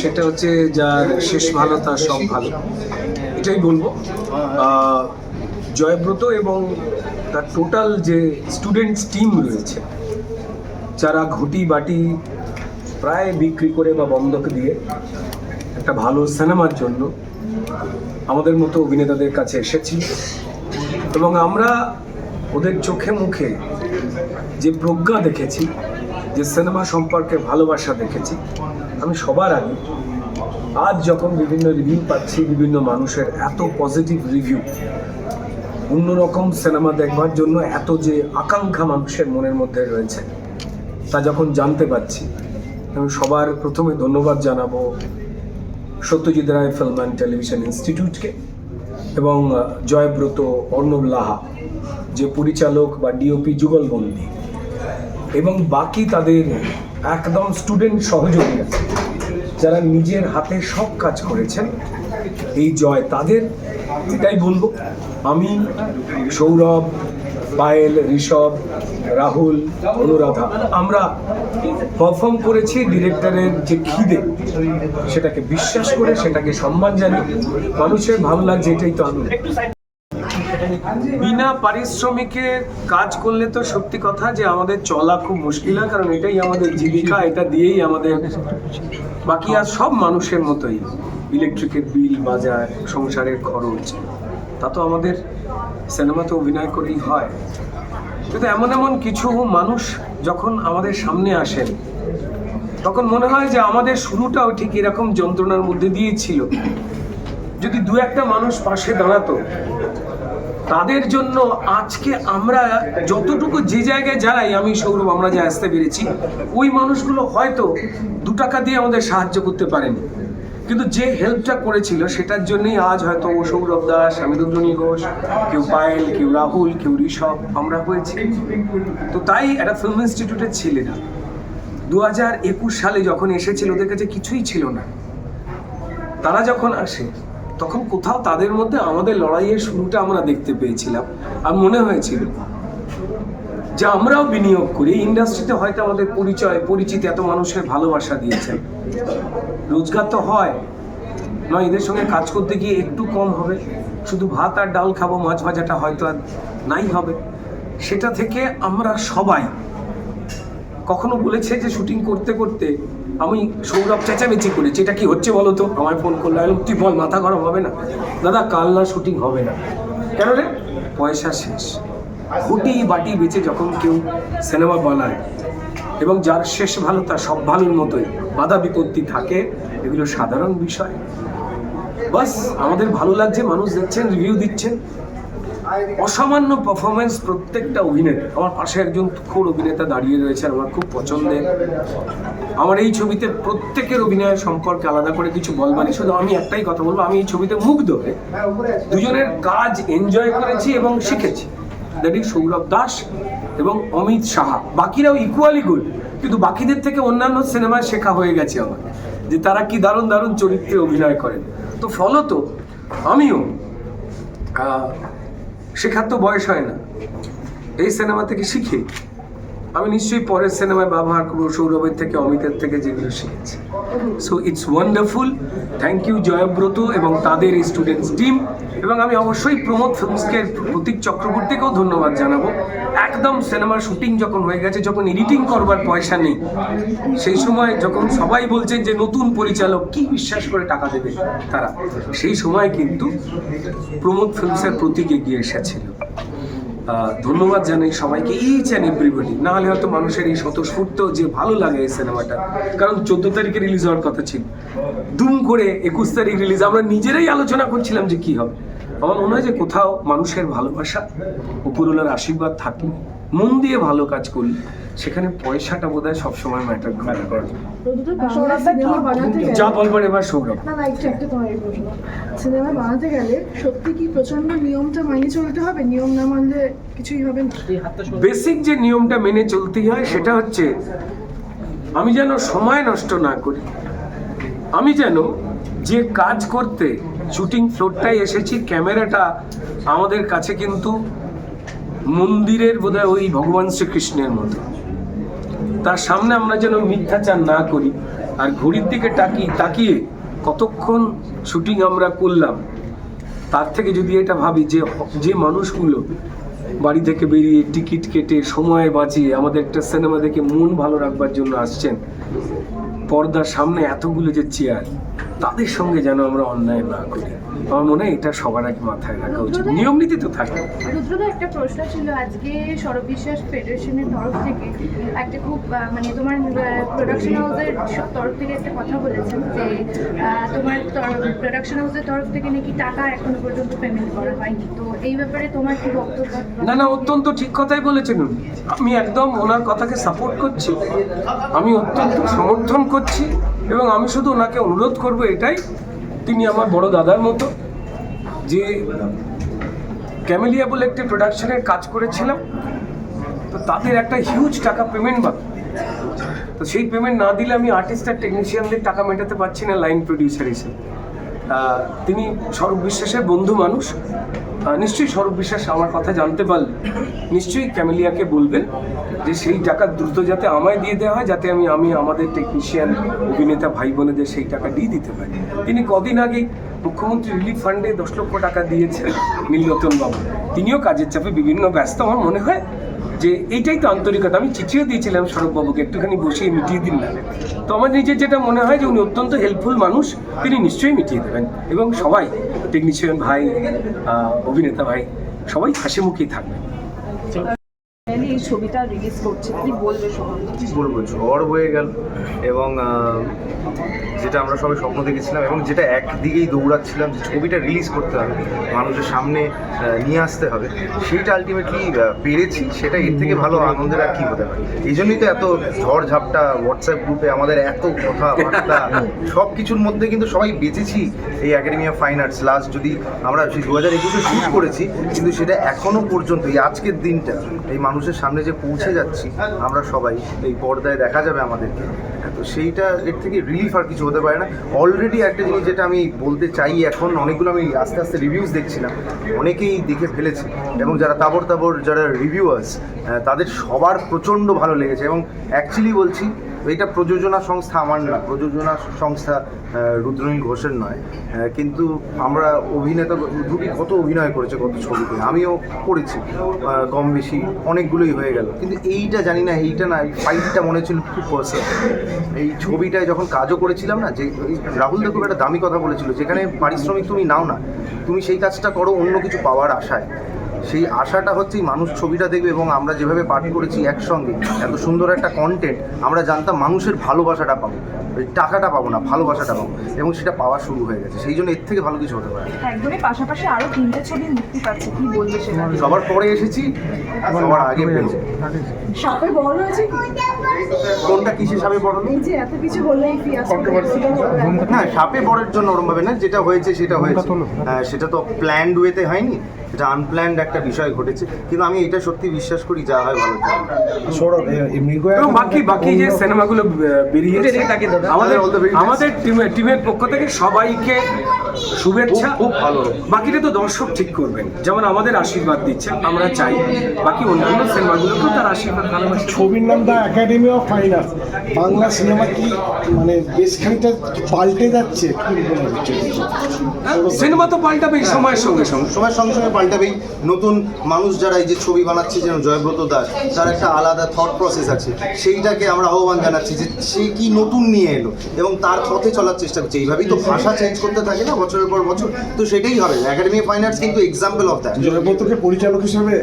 সেটা হচ্ছে যার শেষ ভালো, তার সব ভালো। এটাই বলব। জয়ব্রত এবং তার টোটাল যে স্টুডেন্টস টিম রয়েছে, যারা ঘুটি বাটি প্রায় বিক্রি করে বা বন্ধক দিয়ে একটা ভালো সিনেমার জন্য আমাদের মতো অভিনেতাদের কাছে এসেছি। এবং আমরা ওদের চোখে মুখে যে প্রজ্ঞা দেখেছি, যে সিনেমা সম্পর্কে ভালোবাসা দেখেছি আমি সবার আগে আজ যখন বিভিন্ন রিভিউ পাচ্ছি, বিভিন্ন মানুষের এত পজিটিভ রিভিউ অন্যরকম সিনেমা দেখবার জন্য এত যে আকাঙ্ক্ষা মানুষের মনের মধ্যে রয়েছে, তা যখন জানতে পারছি, আমি সবার প্রথমে ধন্যবাদ জানাব Satyajit Ray film and television ইনস্টিটিউটকে এবং জয়ব্রত অর্ণব লাহা, যে পরিচালক বা ডিওপি যুগলবন্দি। এবং বাকি তাদের একদম স্টুডেন্ট সহযোগীরা যারা নিজের হাতে সব কাজ করেছেন। এই জয় তাদের, এটাই বলব। আমি, সৌরভ, পায়েল, ঋষভ, রাহুল, অনুরাধা, আমরা পারফর্ম করেছি ডিরেক্টরের যে খিদে, সেটাকে বিশ্বাস করে, সেটাকে সম্মান জানি মানুষের ভালো লাগছে, এটাই তো আনন্দ। বিনা পারিশ্রমিকে কাজ করলে তো সত্যি কথা যে আমাদের চলা খুব মুশকিল হয়, কারণ এটাই আমাদের জীবিকা, এটা দিয়েই আমাদের বাকি আর সব মানুষের মতোই। ইলেকট্রিকের বিল, বাজার, সংসারের খরচ, তা তো আমাদের সিনেমাতে অভিনয় করেই হয়। কিন্তু এমন এমন কিছু মানুষ যখন আমাদের সামনে আসেন, তখন মনে হয় যে আমাদের শুরুটাও ঠিক এরকম যন্ত্রণার মধ্যে দিয়েই ছিল। যদি দু একটা মানুষ পাশে দাঁড়াতো তাদের জন্য আজকে আমরা যতটুকু যে জায়গায় যারাই, আমি সৌরভ, আমরা যে আসতে পেরেছি, ওই মানুষগুলো হয়তো দু টাকা দিয়ে আমাদের সাহায্য করতে পারেনি। কিন্তু যে হেল্পটা করেছিল, সেটার জন্যই আজ হয়তো ও সৌরভ দাস, আমি রুদ্রনী ঘোষ, কেউ পায়েল, কেউ রাহুল, কেউ ঋষভ, আমরা হয়েছি। তো তাই একটা ফিল্ম ইনস্টিটিউটের ছেলেরা দু হাজার একুশ সালে যখন এসেছিল, ওদের কাছে কিছুই ছিল না। তারা যখন আসে তখন কোথাও তাদের মধ্যে আমাদের লড়াইয়ের শুরুটা আমরা দেখতে পেয়েছিলাম আর মনে হয়েছিল যে আমরাও বিনিয়োগ করি। ইন্ডাস্ট্রিতে হয়তো আমাদের পরিচয়, পরিচিত এত মানুষের ভালোবাসা দিয়েছেন রোজগার তো হয়, নয়, এদের সঙ্গে কাজ করতে গিয়ে একটু কম হবে। শুধু ভাত আর ডাল খাব, মাছ ভাজাটা হয়তো আর নাই হবে। সেটা থেকে আমরা সবাই কখনো বলেছে যে শুটিং করতে করতে আমি সৌরভ চেঁচামেচি করেছি এটা কি হচ্ছে বলো তো? আমায় ফোন করল, আমি তুই বল, মাথা গরম হবে না? দাদা, কাল না শুটিং হবে না। কেন রে? পয়সা শেষ। খুঁটি বাটি বেচে যখন কেউ সিনেমা বানায় এবং যার শেষ ভালো তার সব ভালোর মতোই, বাধা বিপত্তি থাকে, এগুলো সাধারণ বিষয়। বাস, আমাদের ভালো লাগছে, মানুষ দেখছেন রিভিউ দিচ্ছেন। অসামান্য পারফরমেন্স প্রত্যেকটা অভিনেতা। আমার পাশে একজন খুব অভিনেতা দাঁড়িয়ে রয়েছে আমার খুব পছন্দের। আমার এই ছবিতে প্রত্যেকের অভিনয় সম্পর্কে আলাদা করে কিছু বলবানি শুধু আমি একটাই কথা বলব, আমি এই ছবিতে মুগ্ধ হয়ে দুজনের কাজ এনজয় করেছি এবং শিখেছি। দ্যাট ইজ সৌরভ দাস এবং অমিত সাহা। বাকিরাও ইকুয়ালি গুড কিন্তু বাকিদের থেকে অন্যান্য সিনেমায় শেখা হয়ে গেছে আমার, যে তারা কি দারুণ দারুণ চরিত্রে অভিনয় করেন। তো ফলত আমিও শেখার তো বয়স হয় না। এই সিনেমা থেকে শিখি। আমি নিশ্চয়ই পরের সিনেমায় ব্যবহার করব সৌরভের থেকে, অমিতের থেকে যেগুলো শিখেছি। So it's wonderful thank you Joyobrato এবং তাদের স্টুডেন্টস টিম এবং আমি অবশ্যই প্রমোদ ফিল্মসকে প্রতীক চক্রবর্তীকেও ধন্যবাদ জানাব। একদম সিনেমার শুটিং যখন হয়ে গেছে, যখন এডিটিং করবার পয়সা নেই, সেই সময় যখন সবাই বলছেন যে নতুন পরিচালক কি বিশ্বাস করে টাকা দেবে তারা, সেই সময় কিন্তু প্রমোদ ফিল্মসের প্রতীক এগিয়ে এসেছিল। ধন্যবাদ জানাই সবাইকে ইচ অ্যান্ড এভরিবডি না হলে হয়তো মানুষের এই স্বতঃস্ফূর্ত যে ভালো লাগে এই সিনেমাটা। কারণ চোদ্দ তারিখে রিলিজ হওয়ার কথা ছিল। দুম করে একুশ তারিখ রিলিজ আমরা নিজেরাই আলোচনা করছিলাম যে কি হবে। আমার মনে হয় যে কোথাও মানুষের ভালোবাসা উপরওয়ালার আশীর্বাদ থাকে মন দিয়ে ভালো কাজ করলে। সেখানে পয়সাটা বোধ হয় সবসময় ম্যাটার করে দুটো বাংলা সিনেমা যা বলবার এবার সৌরভ। না না একটু একটা তোমার প্রশ্ন। সিনেমা বানাতে গেলে সত্যি কি প্রচণ্ড নিয়মটা মানিয়ে চলতে হবে? নিয়ম না মানলে কিছুই হবে না। বেসিক যে নিয়মটা মেনে চলতেই হয় সেটা হচ্ছে আমি যেন সময় নষ্ট না করি। আমি যেন যে কাজ করতে শুটিং ফ্লোরটায় এসেছি ক্যামেরাটা আমাদের কাছে কিন্তু মন্দিরের বোধহয় ওই ভগবান শ্রীকৃষ্ণের মতো। তার সামনে আমরা যেন মিথ্যাচার না করি। আর ঘড়ির দিকে তাকিয়ে তাকিয়ে কতক্ষণ শুটিং আমরা করলাম, তার থেকে যদি এটা ভাবি যে যে মানুষগুলো বাড়ি থেকে বেরিয়ে টিকিট কেটে সময় বাঁচিয়ে আমাদের একটা সিনেমা দেখে মন ভালো রাখবার জন্য আসছেন পর্দার সামনে এতগুলো যে চেয়ার তাদের সঙ্গে যেন আমরা অন্যায় না করি। আমার মনে হয় এটা সবার আগে মাথায় রাখা উচিত। নিয়ম নীতি তো থাকে। রুদ্রদা একটা প্রশ্ন ছিল আজকে সৌরভ বিশ্বাস ফেডারেশনের তরফ থেকে একটা খুব মানে তোমার প্রোডাকশন হাউসের তরফ থেকে একটা কথা বলেছেন যে তোমার প্রোডাকশন হাউসের তরফ থেকে নাকি টাকা এখনও পর্যন্ত পেমেন্ট করা হয়নি। তো এই ব্যাপারে তোমার কি বক্তব্য? না না অত্যন্ত ঠিক কথাই বলেছেন আমি একদম ওনার কথাকে সাপোর্ট করছি। আমি অত্যন্ত সমর্থন করছি এবং আমি শুধু ওনাকে অনুরোধ করব এটাই, তিনি আমার বড় দাদার মতো, যে ক্যামেলিয়া বলে একটি প্রোডাকশনের কাজ করেছিলাম, তো তাদের একটা হিউজ টাকা পেমেন্ট বাকি। তো সেই পেমেন্ট না দিলে আমি আর্টিস্ট আর টেকনিশিয়ানদের টাকা মেটাতে পারছি না লাইন প্রডিউসার হিসেবে। তিনি সর্ববিশ্বাসের বন্ধু মানুষ নিশ্চয়ই সৌরভ বিশ্বাস আমার কথা জানতে পারলে। নিশ্চয়ই ক্যামেলিয়াকে বলবেন যে সেই টাকা দ্রুত যাতে আমায় দিয়ে দেওয়া হয়, যাতে আমি আমি আমাদের টেকনিশিয়ান অভিনেতা ভাই বোনেদের সেই টাকা দিয়ে দিতে পারি। তিনি কদিন আগেই মুখ্যমন্ত্রী রিলিফ ফান্ডে দশ লক্ষ টাকা দিয়েছেন নীলরতন বাবু। তিনিও কাজের চাপে বিভিন্ন ব্যস্ত। আমার মনে হয় যে এইটাই তো আন্তরিকতা। আমি চিঠিও দিয়েছিলাম সৌরভবাবুকে একটুখানি বসিয়ে মিটিয়ে দিন না। তো আমার নিজের যেটা মনে হয় যে উনি অত্যন্ত হেল্পফুল মানুষ, তিনি নিশ্চয়ই মিটিয়ে দেবেন। এবং সবাই টেকনিশিয়ান ভাই অভিনেতা ভাই সবাই হাসি মুখেই থাকবে। এই ছবিটা রিলিজ করছে কি বলবে সবাই বলব ঝড় বয়ে গেল এবং যেটা আমরা সবাই স্বপ্ন দেখেছিলাম এবং যেটা একদিকেই দৌড়াচ্ছিলাম যে ছবিটা রিলিজ করতে হবে মানুষের সামনে নিয়ে আসতে হবে সেইটা আলটিমেটলি পেরেছি সেটা এর থেকে ভালো আনন্দের আর কি হতে পারে? এই জন্যই তো এত ঝড় ঝাপটা হোয়াটসঅ্যাপ গ্রুপে আমাদের এত কথাবার্তা সব কিছুর মধ্যে কিন্তু সবাই বেঁচেছি এই academy of fine arts last যদি আমরা সেই দু হাজার একুশে শুট করেছি কিন্তু সেটা এখনও পর্যন্ত এই আজকের দিনটা এই মানুষের সামনে যে পৌঁছে যাচ্ছি আমরা সবাই এই পর্দায় দেখা যাবে আমাদেরকে। তো সেইটা এর থেকে রিলিফ আর কিছু হতে পারে না। অলরেডি একটা জিনিস যেটা আমি বলতে চাই এখন, অনেকগুলো আমি আস্তে আস্তে রিভিউজ দেখছিলাম অনেকেই দেখে ফেলেছে। এবং যারা তাবর তাবর যারা রিভিউয়ার্স তাদের সবার প্রচণ্ড ভালো লেগেছে। এবং অ্যাকচুয়ালি বলছি এটা প্রযোজনা সংস্থা আমার না, প্রযোজনা সংস্থা রুদ্রনীল ঘোষের নয়। কিন্তু আমরা অভিনেতা দুটি কত অভিনয় করেছে, কত ছবিতে আমিও করেছি কম বেশি অনেকগুলোই হয়ে গেল। কিন্তু এইটা জানি না, এইটা না, এই ফাইটটা মনে হচ্ছিল খুব পার্সন এই ছবিটায় যখন কাজও করেছিলাম না, যে রাহুল দেখো একটা দামি কথা বলেছিল, যেখানে পারিশ্রমিক তুমি নাও না, তুমি সেই কাজটা করো, অন্য কিছু পাওয়ার আশায়। সেই আশাটা হচ্ছে মানুষ ছবিটা দেখবে এবং আমরা যেভাবে পাঠ করেছি একসঙ্গে, এত সুন্দর একটা কন্টেন্ট আমরা জানতাম মানুষের ভালোবাসাটা পাবো। ওই টাকাটা পাবো না ভালোবাসাটা পাবো এবং সেটা পাওয়া শুরু হয়ে গেছে। সেই জন্য এর থেকে ভালো কিছু হতে পারে একদমই। পাশাপাশি আরও তিনটে ছবি মুক্তি পাচ্ছে। কি বলবে সেটা? সবার পরে এসেছি সবার আগে পেয়েছি। সাপে বড় হয়েছে কোনটা কিসে সাপে বড় এই যে এত কিছু বললে এই ফিয়াস হ্যাঁ সাপে বড়ের জন্য ওরম ভাবে না যেটা হয়েছে সেটা হয়েছে। হ্যাঁ, সেটা তো প্ল্যান্ড ওয়েতে হয়নি এটা আনপ্ল্যান্ড একটা বিষয় ঘটেছে। কিন্তু আমি এটা সত্যি বিশ্বাস করি যা হয় ভালো। সৌরভ বাকি বাকি যে সিনেমাগুলো বেরিয়েছে All best. আমাদের টিমের টিমের পক্ষ থেকে সবাইকে শুভেচ্ছা খুব- ভালো। বাকিটা তো দর্শক ঠিক করবেন। যেমন আমাদের আশীর্বাদ দিচ্ছেন আমরা চাই। বাকি অন্যান্য সিনেমাগুলোকেও তার আশীর্বাদ ভালোবাসা। ছবির নাম the academy of fine arts Bangla cinema কি মানে বেশ খানিকটা পাল্টে যাচ্ছে? সিনেমা তো পাল্টাবে এই সময়ের সঙ্গে সঙ্গে। সময়ের সঙ্গে সঙ্গে পাল্টাবেই। নতুন মানুষ যারা এই যে ছবি বানাচ্ছে যেন জয়ব্রত দাস তার একটা আলাদা থট প্রসেস আছে। সেইটাকে আমরা আহ্বান জানাচ্ছি যে সে কি নতুন নিয়ে এলো এবং তার পথে চলার চেষ্টা করছে। এইভাবেই তো ভাষা চেঞ্জ করতে থাকে না বছরের পর বছর, তো সেটাই হবে। একাডেমি ফাইন আর্টস কিন্তু এক্সাম্পল অফ দ্যাট জয়ব্রতকে পরিচালক হিসেবে